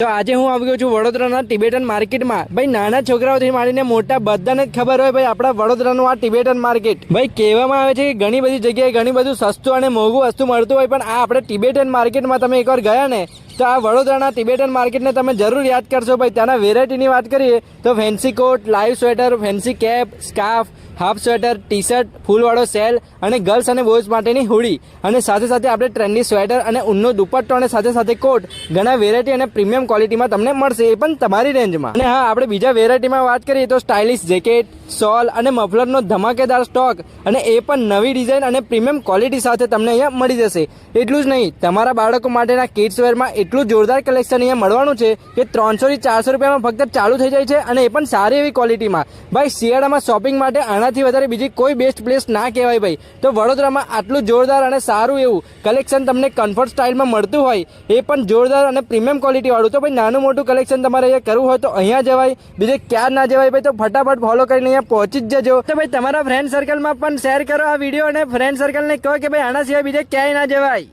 તો આજે હું આવી ગયો છું વડોદરાના ટિબેટન માર્કેટમાં. ભાઈ, નાના છોકરાઓથી માંડીને મોટા બધાને જ ખબર હોય ભાઈ, આપણા વડોદરાનું આ ટિબેટન માર્કેટ. ભાઈ, કહેવામાં આવે છે કે ઘણી બધી જગ્યાએ ઘણી બધું સસ્તું અને મોંઘું વસ્તુ મળતું હોય, પણ આ આપણે ટિબેટન માર્કેટમાં તમે એકવાર ગયા ને તો આ વડોદરાના તિબેટન માર્કેટને તમે જરૂર યાદ કરશો ભાઈ. ત્યાંના વેરાયટીની વાત કરીએ, તો fancy coat live sweater fancy cap scarf half sweater T shirt ફૂલવાળો સેલ અને ગર્લ્સ અને બોયઝ માટેની હુડી અને સાથે સાથે આપણે ટ્રેન્ડી સ્વેટર અને ઊનનો દુપટ્ટો અને સાથે સાથે કોટ ઘણા વેરાયટી અને પ્રીમિયમ ક્વોલિટીમાં તમને મળશે, એ પણ તમારી રેન્જમાં અને હા, આપણે બીજા વેરાયટીમાં વાત કરીએ તો સ્ટાઇલિશ જેકેટ સોલ અને મફલરનો ધમાકેદાર સ્ટોક અને એ પણ નવી ડિઝાઇન અને પ્રીમિયમ ક્વોલિટી સાથે તમને અહીંયા મળી જશે. એટલું જ નહીં, તમારા બાળકો માટેના કિડ્સ વેરમાં એટલું જોરદાર કલેક્શન અહીંયા મળવાનું છે કે ત્રણસોથી ચારસો રૂપિયામાં ફક્ત ચાલુ થઈ જાય છે અને એ પણ સારી એવી ક્વોલિટીમાં ભાઈ, શિયાળામાં શોપિંગ માટે આનાથી વધારે બીજી કોઈ બેસ્ટ પ્લેસ ના કહેવાય ભાઈ. તો વડોદરામાં આટલું જોરદાર અને સારું એવું કલેક્શન તમને કમ્ફર્ટ સ્ટાઇલમાં મળતું હોય, એ પણ જોરદાર અને પ્રીમિયમ ક્વોલિટીવાળું તો ભાઈ, નાનું મોટું કલેક્શન તમારે અહીંયા કરવું હોય તો અહીંયા જવાય, બીજે ક્યાં ના જવાય ભાઈ, તો ફટાફટ ફોલો કરીને અહીંયા પહોંચી જ જજો. તો ભાઈ, તમારા ફ્રેન્ડ સર્કલમાં પણ શેર કરો આ વીડિયો અને ફ્રેન્ડ સર્કલને કહો કે ભાઈ, આના સિવાય બીજે ક્યાંય ના જવાય.